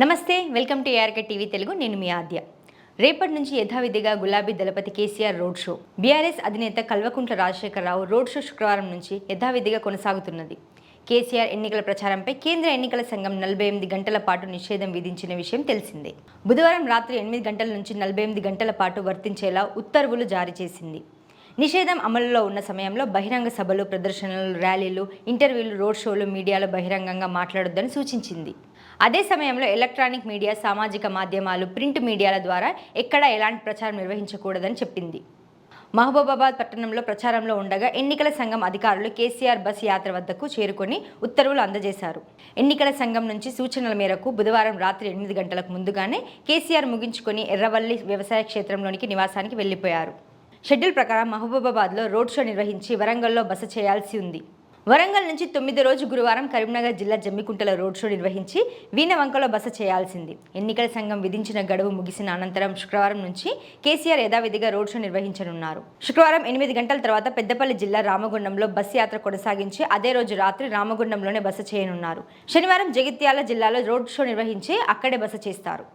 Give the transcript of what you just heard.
నమస్తే welcome to ARK TV Telugu నేను మీ ఆద్య. రేపటి నుంచి యథావిధిగా గులాబీ దళపతి కేసీఆర్ రోడ్ షో. బీఆర్ఎస్ అధినేత కల్వకుంట్ల రాజశేఖరరావు రోడ్ షో శుక్రవారం నుంచి యథావిధిగా కొనసాగుతున్నది. కేసీఆర్ ఎన్నికల ప్రచారంపై కేంద్ర ఎన్నికల సంఘం నలభై ఎనిమిది గంటల పాటు నిషేధం విధించిన విషయం తెలిసిందే. బుధవారం రాత్రి ఎనిమిది గంటల నుంచి నలభై ఎనిమిది గంటల పాటు వర్తించేలా ఉత్తర్వులు జారీ చేసింది. నిషేధం అమలులో ఉన్న సమయంలో బహిరంగ సభలు ప్రదర్శనలు ర్యాలీలు ఇంటర్వ్యూలు రోడ్ షోలు మీడియాలో బహిరంగంగా మాట్లాడొద్దని సూచించింది. అదే సమయంలో ఎలక్ట్రానిక్ మీడియా సామాజిక మాధ్యమాలు ప్రింట్ మీడియాల ద్వారా ఎక్కడా ఎలాంటి ప్రచారం నిర్వహించకూడదని చెప్పింది. మహబూబాబాద్ పట్టణంలో ప్రచారంలో ఉండగా ఎన్నికల సంఘం అధికారులు కేసీఆర్ బస్ యాత్ర వద్దకు చేరుకొని ఉత్తర్వులు అందజేశారు. ఎన్నికల సంఘం నుంచి సూచనల మేరకు బుధవారం రాత్రి ఎనిమిది గంటలకు ముందుగానే కేసీఆర్ ముగించుకొని ఎర్రవల్లి వ్యవసాయ క్షేత్రంలోనికి నివాసానికి వెళ్ళిపోయారు షెడ్యూల్ ప్రకారం మహబూబాబాద్లో రోడ్ షో నిర్వహించి వరంగల్లో బస చేయాల్సి ఉంది. వరంగల్ నుంచి తొమ్మిది రోజు గురువారం కరీంనగర్ జిల్లా జమ్మికుంటలో రోడ్ షో నిర్వహించి వీణవంకలో బస చేయాల్సింది. ఎన్నికల సంఘం విధించిన గడువు ముగిసిన అనంతరం శుక్రవారం నుంచి కేసీఆర్ యథావిధిగా రోడ్ షో నిర్వహించనున్నారు. శుక్రవారం ఎనిమిది గంటల తర్వాత పెద్దపల్లి జిల్లా రామగుండంలో బస్ యాత్ర కొనసాగించి అదే రోజు రాత్రి రామగుండంలోనే బస చేయనున్నారు. శనివారం జగిత్యాల జిల్లాలో రోడ్ షో నిర్వహించి అక్కడే బస చేస్తారు.